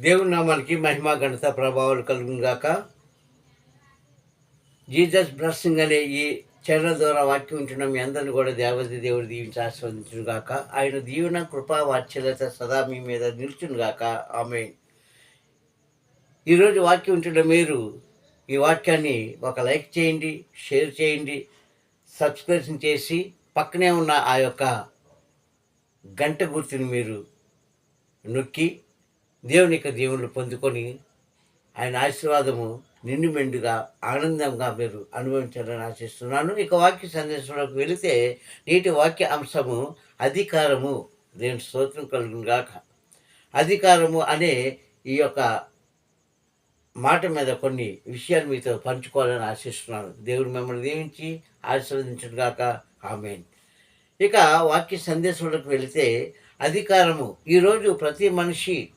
దేవుని నామానికి మహిమ ఘనత ప్రభావాలు కలుగునుగాక. జీజస్ బ్లస్సింగ్ అనే ఈ చరణ ద్వారా వాక్యం ఉంటున్న మీ అందరిని కూడా దేవతి దేవుడు దీవించి ఆస్వాదించును గాక ఆయన దీవెన కృపా వాత్సల్యత సదా మీ మీద నిలుచును గాక ఆమె ఈరోజు వాక్యం ఉంటున్న మీరు ఈ వాక్యాన్ని ఒక లైక్ చేయండి షేర్ చేయండి సబ్స్క్రిప్షన్ చేసి పక్కనే ఉన్న ఆ యొక్క గంట గుర్తుని మీరు నొక్కి దేవుని యొక్క దేవుళ్ళు పొందుకొని ఆయన ఆశీర్వాదము నిండు మెండుగా ఆనందంగా మీరు అనుభవించాలని ఆశిస్తున్నాను. ఇక వాక్య సందేశంలోకి వెళితే నేటి వాక్య అంశము అధికారము. దేవుని స్తోత్రం కలుగును గాక. అధికారము అనే ఈ యొక్క మాట మీద కొన్ని విషయాలు మీతో పంచుకోవాలని ఆశిస్తున్నాను. దేవుడు మిమ్మల్ని దీవించి ఆశీర్వదించడం గాక. ఆమెన్. ఇక వాక్య సందేశంలోకి వెళితే అధికారము. ఈరోజు ప్రతి మనిషి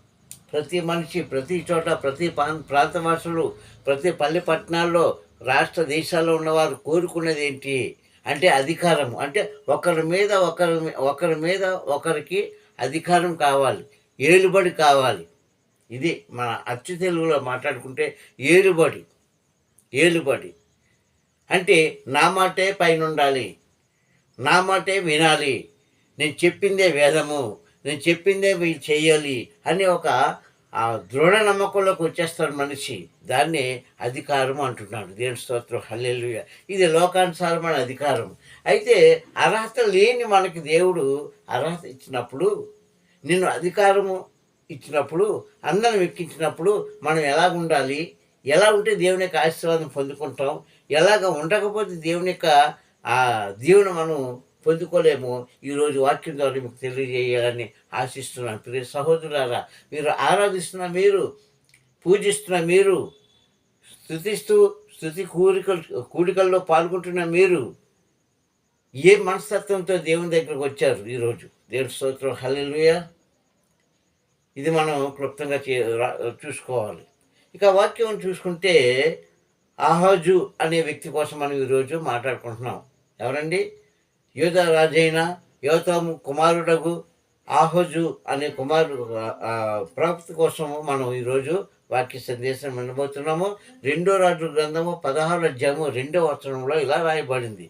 ప్రతి మనిషి ప్రతి చోట ప్రతి ప్రాంత ప్రాంతవాసులు ప్రతి పల్లె పట్టణాల్లో రాష్ట్ర దేశాల్లో ఉన్నవారు కోరుకునేది ఏంటి అంటే అధికారం. అంటే ఒకరి మీద ఒకరి ఒకరి మీద ఒకరికి అధికారం కావాలి. ఏలుబడి కావాలి. ఇది మన అచ్చు తెలుగులో మాట్లాడుకుంటే ఏలుబడి. ఏలుబడి. అంటే నా మాటే పైన ఉండాలి నా మాటే వినాలి. నేను చెప్పిందే వేదము. నేను చెప్పిందే వీళ్ళు చేయాలి అని ఒక ఆ దృఢ నమ్మకంలోకి వచ్చేస్తాడు మనిషి. దాన్ని అధికారం అంటున్నాడు. దేవుని స్తోత్రం. హల్లెలు ఇది లోకానుసారమైన అధికారం. అయితే అర్హత లేని మనకి దేవుడు అర్హత ఇచ్చినప్పుడు నిన్ను అధికారము ఇచ్చినప్పుడు అందరం ఎక్కించినప్పుడు మనం ఎలా ఉండాలి? ఎలా ఉంటే దేవుని యొక్క ఆశీర్వాదం పొందుకుంటాం? ఎలాగ ఉండకపోతే దేవుని యొక్క ఆ దేవుని మనం పొందుకోలేము. ఈరోజు వాక్యం ద్వారా మీకు తెలియజేయాలని ఆశిస్తున్నాను. ప్రియ సహోదరులారా మీరు ఆరాధిస్తున్న మీరు పూజిస్తున్న మీరు స్థుతిస్తూ స్థుతి కూడికలు కూడికల్లో పాల్గొంటున్న మీరు ఏ మనస్తత్వంతో దేవుని దగ్గరకు వచ్చారు ఈరోజు దేవుని స్తోత్రం. హల్లెలుయ. ఇది మనం క్లుప్తంగా చే రా- చూసుకోవాలి. ఇక వాక్యం చూసుకుంటే ఆహాజు అనే వ్యక్తి కోసం మనం ఈరోజు మాట్లాడుకుంటున్నాం. ఎవరండి? యోధ రాజైన యోతాము కుమారుడగు ఆహోజు అనే కుమారు ప్రాప్తి కోసము మనం ఈరోజు వాక్య సందేశం వినబోతున్నాము. రెండో రాజు గ్రంథము పదహారు అధ్యాయము రెండో వచనంలో ఇలా రాయబడింది.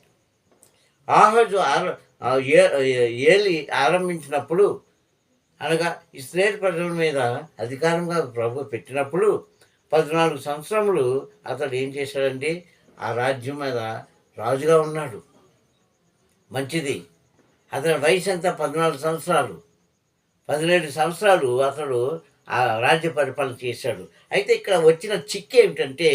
ఆహోజు ఆర ఏ- ఏలి ఆరంభించినప్పుడు అనగా ఇస్రాయేల్ ప్రజల మీద అధికారంగా ప్రభు పెట్టినప్పుడు పద్నాలుగు సంవత్సరములు అతడు ఏం చేశాడంటే ఆ రాజ్యం మీద రాజుగా ఉన్నాడు. మంచిది. అతని వయసు ఎంత? పద్నాలుగు సంవత్సరాలు. పదిహేడు సంవత్సరాలు అతడు ఆ రాజ్య పరిపాలన చేశాడు. అయితే ఇక్కడ వచ్చిన చిక్కు ఏమిటంటే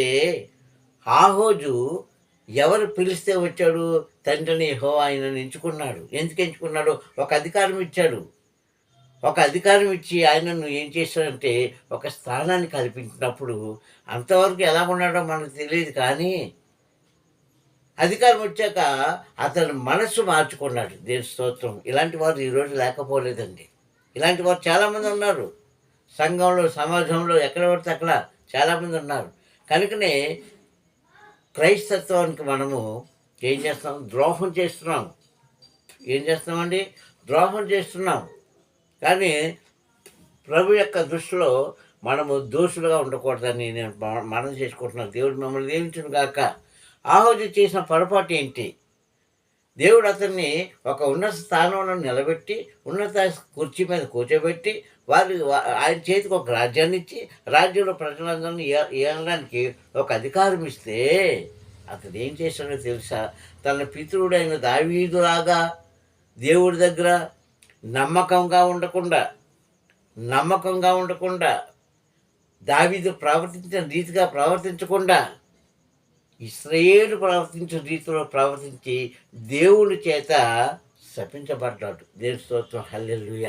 ఆహోజు ఎవరు పిలిస్తే వచ్చాడు? తండ్రిని హో ఆయన ఎంచుకున్నాడు. ఎందుకు ఎంచుకున్నాడు? ఒక అధికారం ఇచ్చాడు. ఒక అధికారం ఇచ్చి ఆయనను ఏం చేశాడంటే ఒక స్థానాన్ని కల్పించినప్పుడు అంతవరకు ఎలా ఉన్నాడో మనకు తెలియదు కానీ అధికారం వచ్చాక అతను మనస్సు మార్చుకున్నాడు. దేని స్తోత్రం. ఇలాంటి వారు ఈరోజు లేకపోలేదండి. ఇలాంటి వారు చాలామంది ఉన్నారు. సంఘంలో సమాజంలో ఎక్కడ పడితే అక్కడ చాలామంది ఉన్నారు. కనుకనే క్రైస్తత్వానికి మనము ఏం చేస్తాం ద్రోహం చేస్తున్నాం. ఏం చేస్తున్నామండి? ద్రోహం చేస్తున్నాం. కానీ ప్రభు యొక్క దృష్టిలో మనము దోషులుగా ఉండకూడదని నేను మనం చేసుకుంటున్నాను దేవుడు మమ్మల్ని దీవించును గాక. ఆహోజు చేసిన పొరపాటు ఏంటి? దేవుడు అతన్ని ఒక ఉన్నత స్థానంలో నిలబెట్టి ఉన్నత కుర్చీ మీద కూర్చోబెట్టి వారి ఆయన చేతికి ఒక రాజ్యాన్ని ఇచ్చి రాజ్యంలో ప్రజలందరినీ ఏ- ఏలడానికి ఒక అధికారం ఇస్తే అతను ఏం చేశాడో తెలుసా? తన పితృడైన దావీదులాగా దేవుడి దగ్గర నమ్మకంగా ఉండకుండా నమ్మకంగా ఉండకుండా దావీదు ప్రవర్తించిన రీతిగా ప్రవర్తించకుండా ఇస్రయేలు ప్రవర్తించిన రీతిలో ప్రవర్తించి దేవుని చేత శపించబడ్డాడు. దేవుని స్తోత్రం. హల్లెలుయ.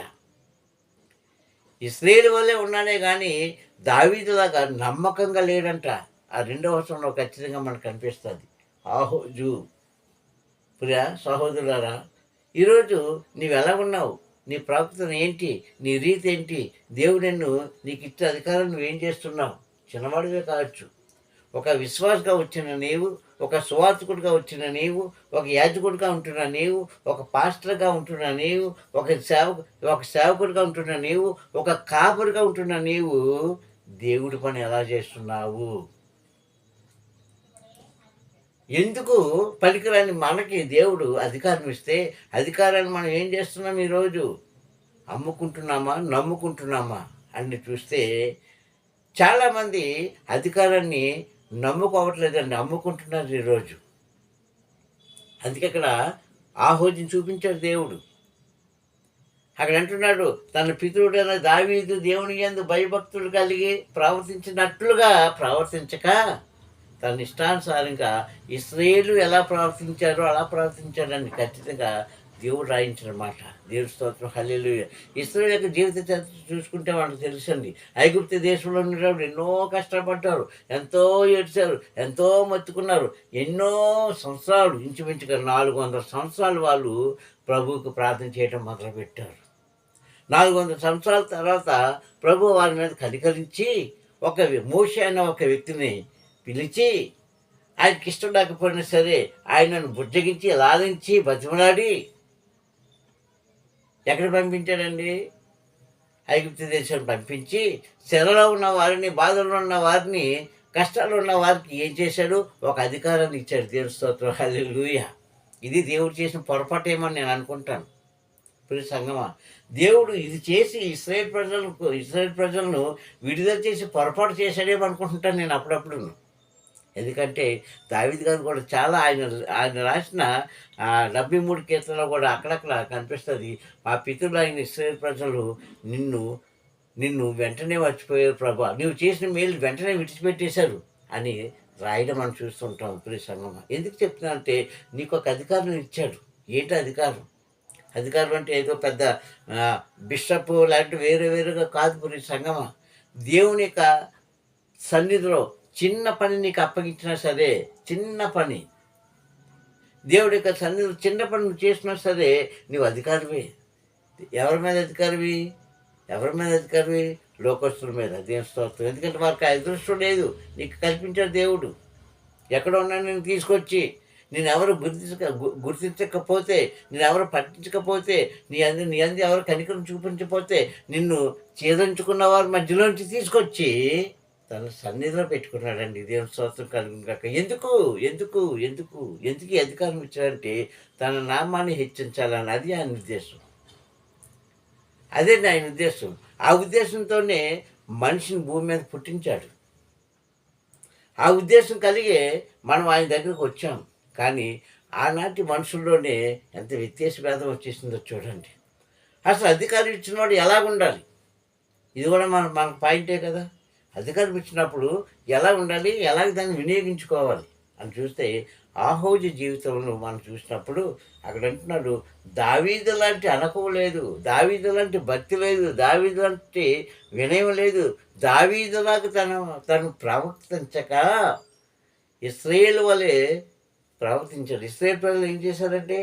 ఇస్రాయేల్ వల్లే ఉన్నానే కానీ దావీదులాగా నమ్మకంగా లేడంట. ఆ రెండవ వర్షంలో ఖచ్చితంగా మనకు కనిపిస్తుంది. ఆహోజు ప్రియా సహోదరులారా ఈరోజు నీవు ఎలా ఉన్నావు? నీ ప్రవర్తన ఏంటి? నీ రీతి ఏంటి? దేవుడు నిన్ను నీకు ఇచ్చే అధికారం నువ్వేం చేస్తున్నావు? చిన్నవాడివే కావచ్చు. ఒక విశ్వాసగా వచ్చిన నీవు ఒక సువార్థకుడిగా వచ్చిన నీవు ఒక యాజకుడిగా ఉంటున్న నీవు ఒక పాస్టర్గా ఉంటున్న నీవు ఒక సేవకు ఒక సేవకుడిగా ఉంటున్న నీవు ఒక కాపురిగా ఉంటున్న నీవు దేవుడి పని ఎలా చేస్తున్నావు? ఎందుకు పనికిరాని మనకి దేవుడు అధికారం ఇస్తే అధికారాన్ని మనం ఏం చేస్తున్నాం ఈరోజు? అమ్ముకుంటున్నామా నమ్ముకుంటున్నామా? అని చూస్తే చాలామంది అధికారాన్ని నమ్ముకోవట్లేదండి అమ్ముకుంటున్నారు ఈరోజు అందుకే అక్కడ ఆహోజం చూపించాడు దేవుడు. అక్కడ అంటున్నాడు తన పితృడైన దావీదు దేవుని యందు భయభక్తులు కలిగి ప్రవర్తించినట్లుగా ప్రవర్తించక తన ఇష్టానుసారంగా ఇస్రాయేలు ఎలా ప్రవర్తించారో అలా ప్రవర్తించాడని ఖచ్చితంగా దేవుడు రాయించిన మాట. దేవుడి స్తోత్రం హల్లెలు ఇస్రాయేల్ యొక్క జీవిత చరిత్ర చూసుకుంటే వాళ్ళకి తెలుసండి. ఐగుప్తి దేశంలో ఉండేటప్పుడు ఎన్నో కష్టపడ్డారు ఎంతో ఏడ్చారు ఎంతో మత్తుకున్నారు. ఎన్నో సంవత్సరాలు ఇంచుమించుగా నాలుగు వందల సంవత్సరాలు వాళ్ళు ప్రభువుకు ప్రార్థన చేయడం మొదలుపెట్టారు. నాలుగు వందల సంవత్సరాల తర్వాత ప్రభు వారి మీద కనికరించి ఒక మోష అనే ఒక వ్యక్తిని పిలిచి ఆయనకి ఇష్టం లేకపోయినా సరే ఆయనను బుజ్జగించి లాలించి బతిమలాడి ఎక్కడ పంపించాడండి? ఐగుప్తు దేశం పంపించి చెరలో ఉన్న వారిని బాధలో ఉన్న వారిని కష్టాలు ఉన్న వారికి ఏం చేశాడు? ఒక అధికారాన్ని ఇచ్చాడు. దేవుడి స్తోత్రం. హల్లెలూయా. ఇది దేవుడు చేసిన పొరపాటు ఏమని నేను అనుకుంటాను. ప్రియ సంగమా దేవుడు ఇది చేసి ఇస్రాయేల్ ప్రజలకు ఇస్రాయేల్ ప్రజలను విడుదల చేసి పొరపాటు చేశాడేమో నేను అప్పుడప్పుడు ఎందుకంటే దావిద్ గారు కూడా చాలా ఆయన ఆయన రాసిన డెబ్బై మూడు కీర్తనలో కూడా అక్కడక్కడ కనిపిస్తుంది. మా పితృలు ఆయన ప్రజలు నిన్ను నిన్ను వెంటనే మర్చిపోయారు ప్రభా. నువ్వు చేసిన మేలు వెంటనే విడిచిపెట్టేశారు అని రాయడం మనం చూస్తుంటాం ప్రియ సంగమ. ఎందుకు చెప్తున్నా నీకు ఒక అధికారం ఇచ్చాడు. ఏంటి అధికారం? అధికారం అంటే ఏదో పెద్ద బిషప్ లాంటి వేరే వేరేగా కాదు ప్రియ సంగమ. దేవుని యొక్క సన్నిధిలో చిన్న పని నీకు అప్పగించినా సరే చిన్న పని. దేవుడి యొక్క సన్నిధిలో చిన్న పని నువ్వు చేసినా సరే నువ్వు అధికారివి. ఎవరి మీద అధికారివి? ఎవరి మీద అధికారివి? లోకస్తుల మీద. దేవుని స్తోత్రం. ఎందుకంటే వారికి అదృష్టం లేదు. నీకు కల్పించాడు దేవుడు. ఎక్కడ ఉన్నా నేను తీసుకొచ్చి నేను ఎవరు గుర్తించక గు- గుర్తించకపోతే నేను ఎవరు పట్టించకపోతే నీ అంది నీ అంది ఎవరు కనికరం చూపించకపోతే నిన్ను ఛేదించుకున్న వారి మధ్యలోంచి తీసుకొచ్చి తన సన్నిధిలో పెట్టుకున్నాడండి. ఇదేం స్తోత్రం కలిగిన కాక. ఎందుకు? ఎందుకు? ఎందుకు? ఎందుకు అధికారం ఇచ్చాడంటే తన నామాన్ని హెచ్చించాలని. అది ఆయన ఉద్దేశం. అదే ఆయన ఉద్దేశం. ఆ ఉద్దేశంతోనే మనిషిని భూమి మీద పుట్టించాడు. ఆ ఉద్దేశం కలిగే మనం ఆయన దగ్గరకు వచ్చాం. కానీ ఆనాటి మనుషుల్లోనే ఎంత వ్యత్యాస భేదం వచ్చేసిందో చూడండి. అసలు అధికారం ఇచ్చినవాడు ఎలాగుండాలి? ఇది కూడా మన మన పాయింటే కదా. అధికారం ఇచ్చినప్పుడు ఎలా ఉండాలి ఎలా దాన్ని వినియోగించుకోవాలి అని చూస్తే ఆహోజ జీవితంలో మనం చూసినప్పుడు అక్కడ అంటున్నాడు దావీదు లాంటి అనకం లేదు దావీదు లాంటి భక్తి లేదు దావీదు లాంటి వినయం లేదు దావీదులాగా తను తను ప్రవర్తించక. ఇస్రాయేల్ వలె ప్రవర్తించాడు ఇస్రాయేల్ ప్రజలు ఏం చేశారంటే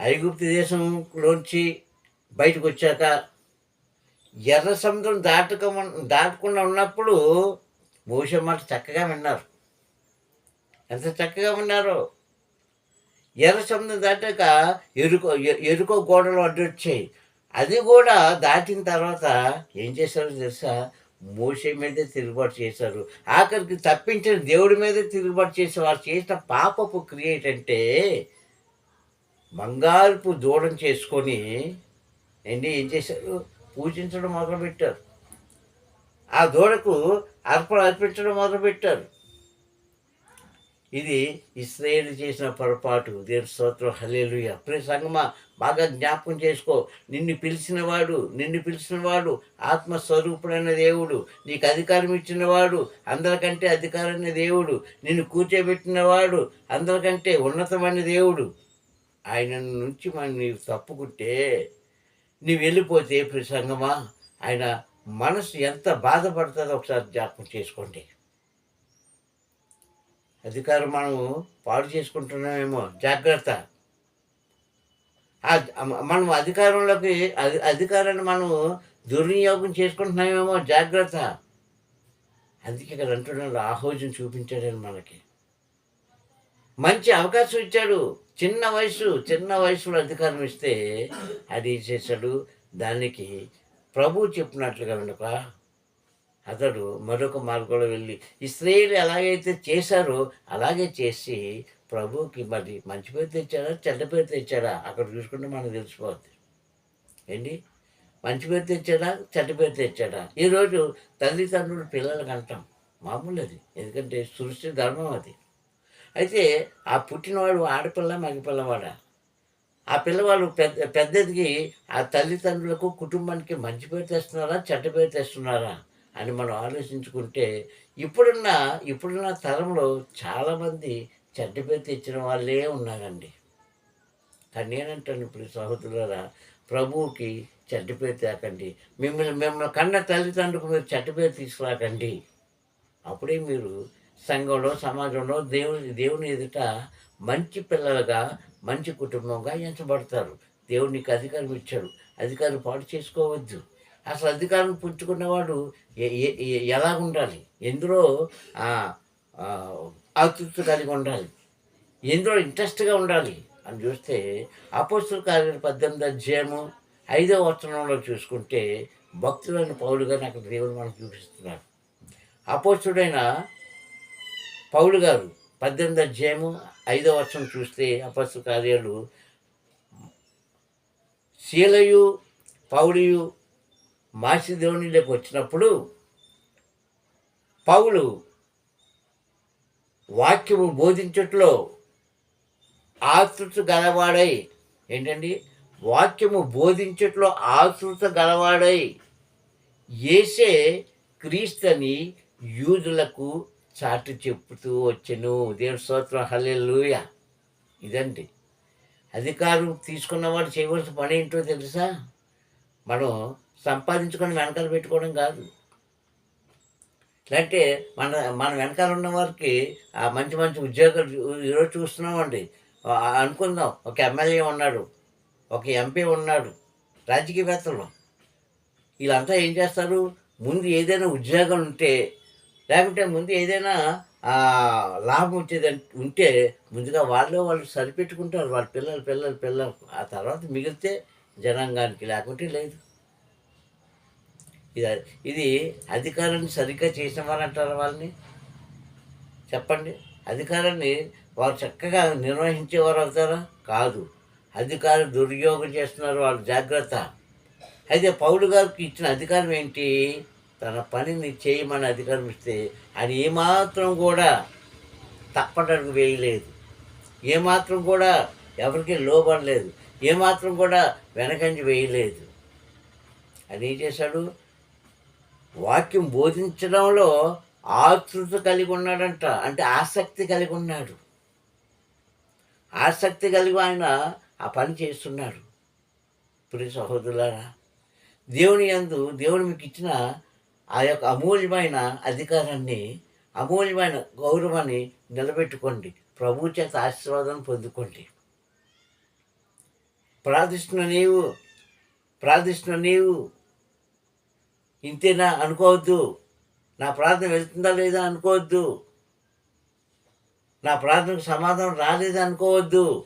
ఐగుప్తు దేశంలోంచి బయటకు వచ్చాక ఎర్ర సముద్రం దాటుక దాటకుండా ఉన్నప్పుడు మోసే మాట చక్కగా విన్నారు. ఎంత చక్కగా విన్నారు? ఎర్ర సముద్రం దాటాక ఎరుకో ఎ- ఎరుకో గోడలు అడ్డొచ్చాయి అది కూడా దాటిన తర్వాత ఏం చేశారో తెలుసా? మోసే మీదే తిరుగుబాటు చేశారు. ఆఖరికి తప్పించిన దేవుడి మీదే తిరుగుబాటు చేసే వారు చేసిన పాపపు క్రియ ఏంటంటే బంగారుపు దూడం చేసుకొని ఏంటి ఏం చేశారు? పూజించడం మొదలుపెట్టారు. ఆ దూడకు అర్పణ అర్పించడం మొదలుపెట్టారు. ఇది ఇస్రాయేల్ చేసిన పొరపాటు. దేవుని స్తోత్రం. హలేలుయ ప్రియ సంగమా బాగా జ్ఞాపకం చేసుకో. నిన్ను పిలిచినవాడు నిన్ను పిలిచినవాడు ఆత్మస్వరూపుడైన దేవుడు. నీకు అధికారం ఇచ్చినవాడు అందరికంటే అధికారమైన దేవుడు. నిన్ను కూర్చోబెట్టినవాడు అందరికంటే ఉన్నతమైన దేవుడు. ఆయన నుంచి మనం నీవు తప్పుకుంటే నీవు వెళ్ళిపోతే ప్రసంగమా? ఆయన మనసు ఎంత బాధపడుతుందో ఒకసారి జ్ఞాపకం చేసుకోండి. అధికారం మనము పాడు చేసుకుంటున్నామేమో జాగ్రత్త. మనం అధికారంలోకి అధి అధికారాన్ని మనము దుర్వినియోగం చేసుకుంటున్నామేమో జాగ్రత్త. అందుకే ఇక్కడ అంటున్నాడు ఆహోజం చూపించాడని మనకి. మంచి అవకాశం ఇచ్చాడు. చిన్న వయసు చిన్న వయసులో అధికారం ఇస్తే అది చేశాడు? దానికి ప్రభు చెప్పినట్లుగా వెనుక అతడు మరొక మార్గంలో వెళ్ళి ఇస్రాయేల్ ఎలాగైతే చేశారో అలాగే చేసి ప్రభుకి మరి మంచి పేరు తెచ్చాడా చెడ్డ పేరు తెచ్చాడా? అక్కడ చూసుకుంటే మనకు తెలిసిపోద్ది. ఏంటి? మంచి పేరు తెచ్చాడా చెడ్డ పేరు తెచ్చాడా? ఈరోజు తల్లిదండ్రులు పిల్లలకు అంటాం. మామూలు అది. ఎందుకంటే సృష్టి ధర్మం అది. అయితే ఆ పుట్టినవాడు ఆడపిల్ల మగపిల్లవాడా? ఆ పిల్లవాడు పెద్ద పెద్దదికి ఆ తల్లిదండ్రులకు కుటుంబానికి మంచి పేరు తెస్తున్నారా చెడ్డ పేరు తెస్తున్నారా అని మనం ఆలోచించుకుంటే ఇప్పుడున్న ఇప్పుడున్న తరంలో చాలామంది చెడ్డ పేరు తెచ్చిన వాళ్ళే ఉన్నారండి. కానీ నేనంటాను ఇప్పుడు సహోదరులరా ప్రభువుకి చెడ్డ పేరు తేకండి. మిమ్మల్ని మిమ్మల్ని కన్న తల్లిదండ్రులకు మీరు చెడ్డ పేరు తీసుకురాకండి. అప్పుడే మీరు సంఘంలో సమాజంలో దేవుని దేవుని ఎదుట మంచి పిల్లలుగా మంచి కుటుంబంగా ఎంచబడతారు. దేవుడు నీకు అధికారం ఇచ్చాడు అధికారం పాటు చేసుకోవద్దు. అసలు అధికారం పుచ్చుకున్నవాడు ఎలా ఉండాలి ఎందులో ఆతృప్తి కలిగి ఉండాలి? ఎందులో ఇంట్రెస్ట్గా ఉండాలి? అని చూస్తే అపోస్తుల కార్యాల పద్దెనిమిది అధ్యాయము ఐదో వచనంలో చూసుకుంటే భక్తులైన పౌలుగా నాకు అక్కడ దేవుడు మనకు చూపిస్తున్నారు. అపోస్తుడైన పౌలు గారు పద్దెనిమిది అధ్యాయము ఐదో వర్షం చూస్తే అపస్సు కార్యాలు శీలయు పౌడియు మాసిధోనిలోకి వచ్చినప్పుడు పౌలు వాక్యము బోధించట్లో ఆతృత గలవాడై ఏంటండి? వాక్యము బోధించట్లో ఆతృత గలవాడై ఏసే క్రీస్తని యూదులకు చాటు చెప్పుతూ వచ్చెను. దేవుని స్తోత్రం. హల్లెలూయ. ఇదండి. అధికారం తీసుకున్నవాడు చేయవలసిన పని ఏంటో తెలుసా? మనం సంపాదించుకొని వెనకాల పెట్టుకోవడం కాదు. లేదంటే మన మన వెనకాల ఉన్న వారికి ఆ మంచి మంచి ఉద్యోగాలు ఈరోజు చూస్తున్నామండి. అనుకుందాం. ఒక ఎమ్మెల్యే ఉన్నాడు. ఒక ఎంపీ ఉన్నాడు. రాజకీయవేత్తలు. వీళ్ళంతా ఏం చేస్తారు? ముందు ఏదైనా ఉద్యోగం ఉంటే లేకుంటే ముందు ఏదైనా లాభం వచ్చేది ఉంటే ముందుగా వాళ్ళు వాళ్ళు సరిపెట్టుకుంటారు వాళ్ళ పిల్లలు పిల్లలు పిల్లలు. ఆ తర్వాత మిగిలితే జనాంగానికి లేకుంటే లేదు. ఇది ఇది అధికారాన్ని సరిగ్గా చేసిన వారు అంటారు వాళ్ళని? చెప్పండి. అధికారాన్ని వారు చక్కగా నిర్వహించేవారు అవుతారా? కాదు. అధికారం దుర్యోగం చేస్తున్నారు వాళ్ళు. జాగ్రత్త. అయితే పౌలు గారికి ఇచ్చిన అధికారం ఏంటి? తన పనిని చేయమని అధికారం ఆయన ఏమాత్రం కూడా తప్పటడుగు వేయలేదు ఏమాత్రం కూడా ఎవరికి లోబడలేదు. ఏమాత్రం కూడా వెనకంజి వేయలేదు. అని ఏం చేశాడు? వాక్యం బోధించడంలో ఆతృత కలిగి ఉన్నాడంట. అంటే ఆసక్తి కలిగి ఉన్నాడు. ఆసక్తి కలిగి ఆయన ఆ పని చేస్తున్నాడు. ప్రియ సహోదరులారా దేవుని యందు దేవుడు మీకు ఇచ్చిన ఆ యొక్క అమూల్యమైన అధికారాన్ని అమూల్యమైన గౌరవాన్ని నిలబెట్టుకోండి. ప్రభు చేత ఆశీర్వాదం పొందుకోండి. ప్రార్థిస్తున్న నీవు ప్రార్థిస్తున్న నీవు ఇంతేనా అనుకోవద్దు. నా ప్రార్థన వెళ్తుందా లేదా అనుకోవద్దు. నా ప్రార్థనకు సమాధానం రాలేదా అనుకోవద్దు.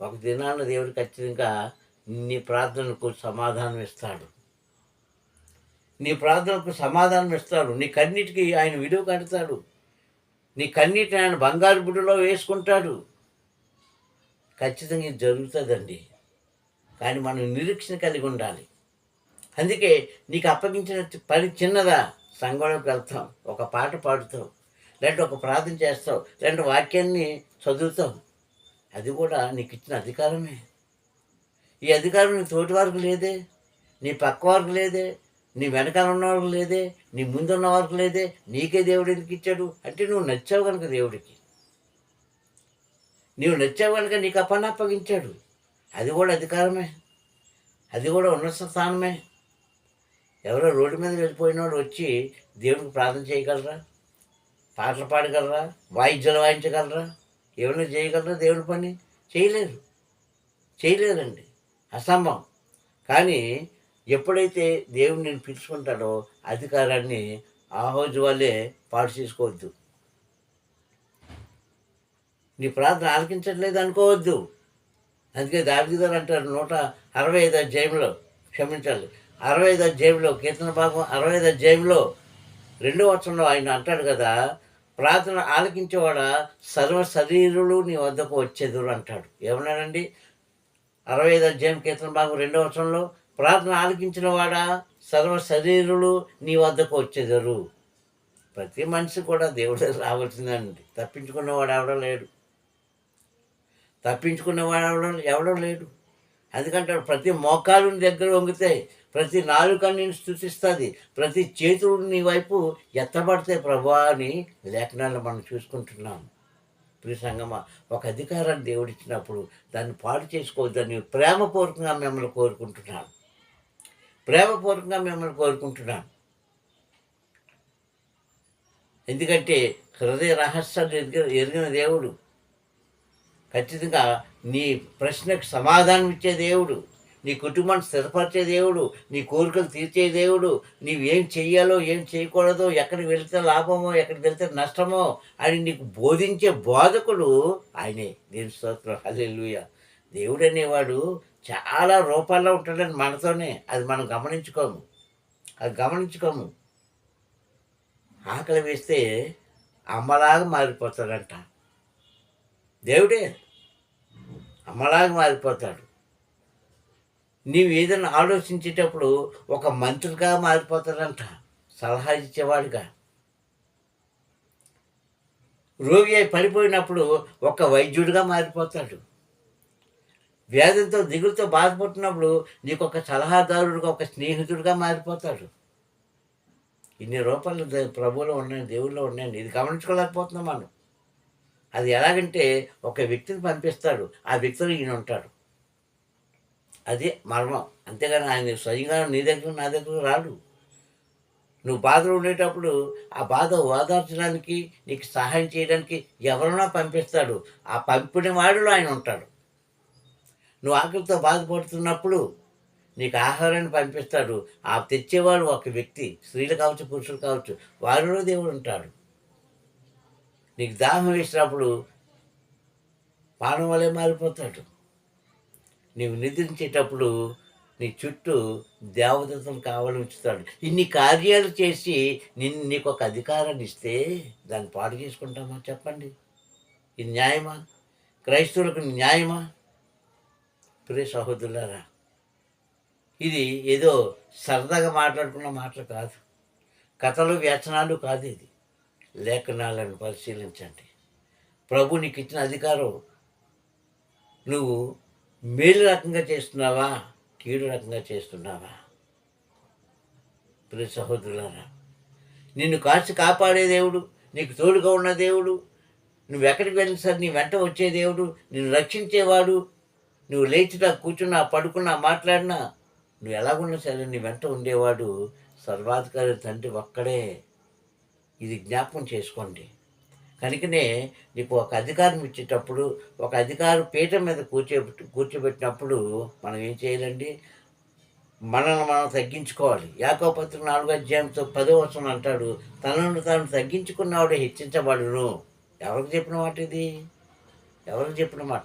ఒక దినాన దేవుడు ఖచ్చితంగా నీ ప్రార్థనకు సమాధానం ఇస్తాడు. నీ ప్రార్థనకు సమాధానం ఇస్తాడు. నీ కన్నిటికి ఆయన విలువ కడతాడు. నీ కన్నిటిని ఆయన బంగారు బుడ్డలో వేసుకుంటాడు. ఖచ్చితంగా ఇది జరుగుతుందండి. కానీ మనం నిరీక్షణ కలిగి ఉండాలి. అందుకే నీకు అప్పగించిన పని చిన్నదా? సంఘంలోకి వెళ్తాం. ఒక పాట పాడుతావు లేదంటే ఒక ప్రార్థన చేస్తావు లేదంటే వాక్యాన్ని చదువుతావు అది కూడా నీకు ఇచ్చిన అధికారమే. ఈ అధికారం నీ తోటి వారికి లేదే. నీ పక్క వారికి లేదే. నీ వెనకాల ఉన్నవారికి లేదే నీ ముందున్న వారికి లేదే నీకే దేవుడు ఎందుకు ఇచ్చాడు? అంటే నువ్వు నచ్చావు కనుక దేవుడికి. నీవు నచ్చావు కనుక నీకు ఆ అప్పగించాడు అది కూడా అధికారమే. అది కూడా ఉన్నత స్థానమే. ఎవరో రోడ్డు మీద వెళ్ళిపోయినోడు వచ్చి దేవుడికి ప్రార్థన చేయగలరా? పాటలు పాడగలరా? వాయిద్యాలు వాయించగలరా? ఏమైనా చేయగలరా దేవుడి పని? చేయలేరు. చేయలేరండి అసంభవం. కానీ ఎప్పుడైతే దేవుడు నేను పిలుచుకుంటాడో అధికారాన్ని ఆహోజు వల్లే పాడు చేసుకోవద్దు. నీ ప్రార్థన ఆలకించట్లేదు అనుకోవద్దు. అందుకే దావిది గారు అంటారు నూట అరవై ఐదు అధ్యాయంలో క్షమించాలి. అరవై ఐదు అధ్యాయంలో కీర్తన భాగం అరవై ఐదు అధ్యాయంలో రెండో వచనంలో ఆయన అంటాడు కదా ప్రార్థన ఆలకించేవాడ? సర్వ శరీరులు నీ వద్దకు వచ్చేదురు అంటాడు. ఏమన్నాడండి? అరవై ఐదు అధ్యాయం కీర్తన భాగం రెండో వచనంలో ప్రార్థన ఆలకించిన వాడా సర్వ శరీరులు నీ వద్దకు వచ్చేదరు. ప్రతి మనిషి కూడా దేవుడు రావాల్సిందండి. తప్పించుకున్నవాడు ఎవడో లేడు. తప్పించుకున్నవాడు ఎవడో ఎవడో లేడు. ఎందుకంటే ప్రతి మోకాలు దగ్గర వంగుతాయి ప్రతి నాలుక నేను స్థుతిస్తుంది ప్రతి చేతుడు నీ వైపు ఎత్తబడితే ప్రభా అని లేఖనాలు మనం చూసుకుంటున్నాం. ప్రియ సంగమ ఒక అధికారాన్ని దేవుడిచ్చినప్పుడు దాన్ని పాడు చేసుకోవద్దని ప్రేమపూర్వకంగా మిమ్మల్ని కోరుకుంటున్నాను. ప్రేమపూర్వకంగా మిమ్మల్ని కోరుకుంటున్నాను. ఎందుకంటే హృదయ రహస్యాలు ఎరిగిన ఎరిగిన దేవుడు. ఖచ్చితంగా నీ ప్రశ్నకు సమాధానం ఇచ్చే దేవుడు నీ కుటుంబాన్ని స్థిరపరిచే దేవుడు నీ కోరికలు తీర్చే దేవుడు నీవు ఏం చెయ్యాలో ఏం చేయకూడదో ఎక్కడికి వెళితే లాభమో ఎక్కడికి వెళితే నష్టమో అని నీకు బోధించే బోధకుడు ఆయనే. దేని స్తోత్రం. హల్లెలుయ. దేవుడు అనేవాడు చాలా రూపాల్లో ఉంటాడని మనతోనే అది మనం గమనించుకోము. అది గమనించుకోము. ఆకలి వేస్తే అమ్మలాగా మారిపోతాడంట. దేవుడే అమ్మలాగా మారిపోతాడు. నీవు ఏదైనా ఆలోచించేటప్పుడు ఒక మంత్రిగా మారిపోతాడంట సలహా ఇచ్చేవాడుగా. రోగి అయి పడిపోయినప్పుడు ఒక వైద్యుడిగా మారిపోతాడు. వ్యాధితో దిగులతో బాధపడుతున్నప్పుడు నీకు ఒక సలహాదారుడుగా ఒక స్నేహితుడిగా మారిపోతాడు. ఇన్ని రూపాయలు ప్రభువులో ఉన్నాయి దేవుళ్ళు ఉన్నాయండి ఇది గమనించుకోలేకపోతున్నాం మనం. అది ఎలాగంటే ఒక వ్యక్తిని పంపిస్తాడు ఆ వ్యక్తిలో ఈయన ఉంటాడు. అది మర్మం. అంతేగాని ఆయన స్వయంగా నీ దగ్గర నా దగ్గర రాడు. నువ్వు బాధలో ఉండేటప్పుడు ఆ బాధ ఓదార్చడానికి నీకు సహాయం చేయడానికి ఎవరైనా పంపిస్తాడు. ఆ పంపిణీ వాడిలో ఆయన ఉంటాడు. నువ్వు ఆకలితో బాధపడుతున్నప్పుడు నీకు ఆహారాన్ని పంపిస్తాడు. ఆ తెచ్చేవాడు ఒక వ్యక్తి స్త్రీలు కావచ్చు పురుషులు కావచ్చు వారిలో దేవుడు ఉంటాడు. నీకు దాహం వేసినప్పుడు పానం వలె మారిపోతాడు. నీవు నిద్రించేటప్పుడు నీ చుట్టూ దేవదత్తలు కావాలని ఉంచుతాడు. ఇన్ని కార్యాలు చేసి నిన్ను నీకు ఒక అధికారాన్ని ఇస్తే దాన్ని పాడు చేసుకుంటామా? చెప్పండి. ఇది న్యాయమా? క్రైస్తవులకు న్యాయమా? ప్రియ సహోదరులారా ఇది ఏదో సరదాగా మాట్లాడుకున్న మాటలు కాదు. కథలు వ్యసనాలు కాదు ఇది. లేఖనాలను పరిశీలించండి. ప్రభు నీకు ఇచ్చిన అధికారం. నువ్వు మేలు రకంగా చేస్తున్నావా? కీడు రకంగా చేస్తున్నావా? ప్రియ సహోదరులారా నిన్ను కాచి కాపాడే దేవుడు నీకు తోడుగా ఉన్న దేవుడు నువ్వు ఎక్కడికి వెళ్ళిన సరే నీ వెంట వచ్చే దేవుడు నిన్ను రక్షించేవాడు నువ్వు లేచినా కూర్చున్నా పడుకున్నా మాట్లాడినా నువ్వు ఎలాగున్నా సరే నీ వెంట ఉండేవాడు సర్వాధికారి తండ్రి ఒక్కడే. ఇది జ్ఞాపకం చేసుకోండి. కనుకనే నీకు ఒక అధికారం ఇచ్చేటప్పుడు ఒక అధికారం పీఠం మీద కూర్చోబెట్టి కూర్చోబెట్టినప్పుడు మనం ఏం చేయాలండి? మనల్ని మనం తగ్గించుకోవాలి. యాకోపత్రి నాలుగో అధ్యాయంతో పదో వచనం అంటాడు తనను తాను తగ్గించుకున్నవాడు హెచ్చించబడును. ఎవరికి చెప్పిన మాట ఇది? ఎవరికి చెప్పిన మాట?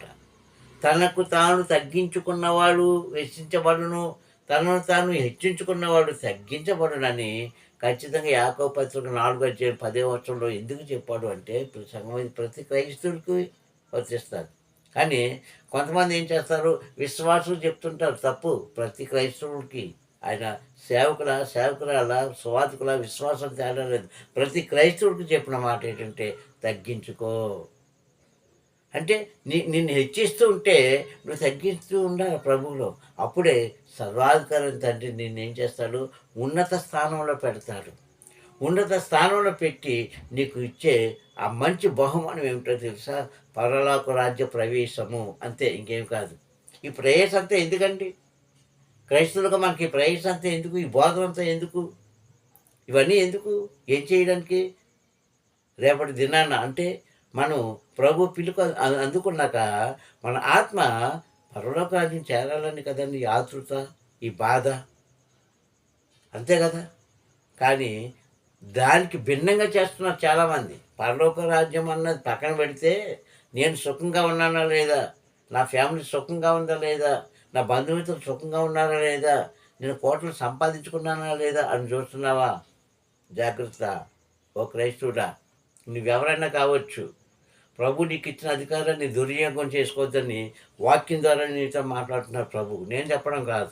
తనకు తాను తగ్గించుకున్నవాడు వెచ్చించబడును తనను తాను హెచ్చించుకున్నవాడు తగ్గించబడునని ఖచ్చితంగా యాకో పత్రిక నాలుగు అధ్యాయం పదే వర్షంలో ఎందుకు చెప్పాడు అంటే ప్రతి ప్రతి క్రైస్తువుడికి వర్తిస్తారు కానీ కొంతమంది ఏం చేస్తారు? విశ్వాసులు చెప్తుంటారు తప్పు. ప్రతి క్రైస్తవుడికి ఆయన సేవకుల సేవకురాల సువాతకుల విశ్వాసం తేడా లేదు. ప్రతి క్రైస్తవుడికి చెప్పిన మాట ఏంటంటే తగ్గించుకో. అంటే నీ నిన్ను హెచ్చిస్తూ ఉంటే నువ్వు తగ్గిస్తూ ఉండాలి ప్రభువులో. అప్పుడే సర్వాధికారం తండ్రి నిన్ను ఏం చేస్తాడు? ఉన్నత స్థానంలో పెడతాడు. ఉన్నత స్థానంలో పెట్టి నీకు ఇచ్చే ఆ మంచి బహుమానం ఏమిటో తెలుసా? పరలోక రాజ్య ప్రవేశము. అంతే ఇంకేం కాదు. ఈ ప్రవేశం అంతా ఎందుకండి? క్రైస్తవులుగా మనకి ప్రవేశం అంతా ఎందుకు? ఈ బోధన అంతా ఎందుకు? ఇవన్నీ ఎందుకు? ఏం చేయడానికి? రేపటి దినాన అంటే మనం ప్రభు పిలుక అందుకున్నాక మన ఆత్మ పరలోక రాజ్యం చేరాలని కదండి ఈ ఆతృత ఈ బాధ. అంతే కదా? కానీ దానికి భిన్నంగా చేస్తున్నారు చాలామంది. పరలోక రాజ్యం అన్నది పక్కన పెడితే నేను సుఖంగా ఉన్నానా లేదా? నా ఫ్యామిలీ సుఖంగా ఉందా లేదా? నా బంధుమిత్రులు సుఖంగా ఉన్నారా లేదా? నేను కోట్లు సంపాదించుకున్నానా లేదా అని చూస్తున్నావా? జాగ్రత్త. ఓ క్రైస్తుడా నువ్వెవరైనా కావచ్చు. ప్రభు నీకు ఇచ్చిన అధికారాన్ని దుర్వినియోగం చేసుకోవద్దని వాక్యం ద్వారా నీతో మాట్లాడుతున్నారు ప్రభు. నేను చెప్పడం కాదు.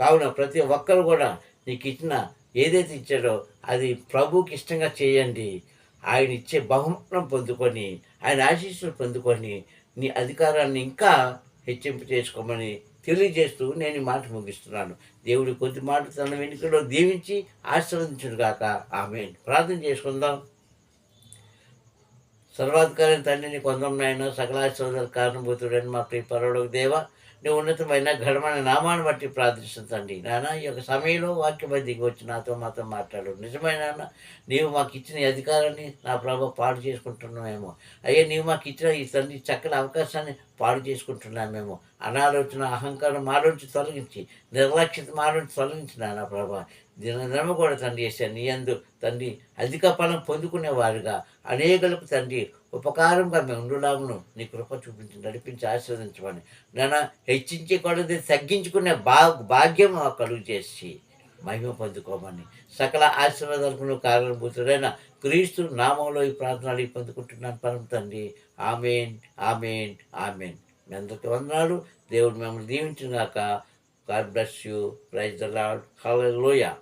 కావున ప్రతి ఒక్కరు కూడా నీకు ఇచ్చిన ఏదైతే ఇచ్చాడో అది ప్రభుకి ఇష్టంగా చేయండి. ఆయన ఇచ్చే బహుమానం పొందుకొని ఆయన ఆశీస్సులు పొందుకొని నీ అధికారాన్ని ఇంకా హెచ్చింపు చేసుకోమని తెలియజేస్తూ నేను ఈ మాట ముగిస్తున్నాను. దేవుడి కొద్ది మాట తన వెనుకలో దీవించి ఆశీర్వదించుడు గాక. ఆమె ప్రార్థన చేసుకుందాం. సర్వాధికారి తండ్రిని కొందం నాయన సకలాశ్వరాలు కారణభూతుడని మా ప్రియ పరవడకు దేవ నీ ఉన్నతమైన ఘనమైన నామాన్ని బట్టి ప్రార్థిస్తుంది తండ్రి నాన్న ఈ యొక్క సమయంలో వాక్యమై దిగి వచ్చి నాతో మాతో మాట్లాడు. నిజమైన నాన్న నీవు మాకు ఇచ్చిన అధికారాన్ని నా ప్రభు పాడు చేసుకుంటున్నామేమో. అయ్యా నీవు మాకు ఇచ్చిన ఈ తండ్రి చక్కని అవకాశాన్ని పాడు చేసుకుంటున్నాం మేము. అనాలోచన అహంకారం మాలోంచి తొలగించి నిర్లక్ష్యత మాలోంచి తొలగించిన నా ప్రభా దినదినము కూడా తండ్రి చేశాను నీ అందు తండ్రి అధిక ఫలం పొందుకునేవారుగా. అనేకులకు తండ్రి ఉపకారంగా మేము ఉండులాగును నీ కృప చూపించి నడిపించి ఆశీర్వదించమని. నాన్న హెచ్చించి కొలది తగ్గించుకునే భా భాగ్యం కలుగు చేసి మహిమ పొందుకోమని. సకల ఆశీర్వాదాలకు కారణభూతుడైన క్రీస్తు నామంలో ఈ ప్రార్థనలు పొందుకుంటున్నాను పరం తండ్రి. Amen amen amen. మీ అందరికీ వందనాలు. దేవుడు మిమ్మల్ని దీవించినాక God bless you. Praise the Lord hallelujah.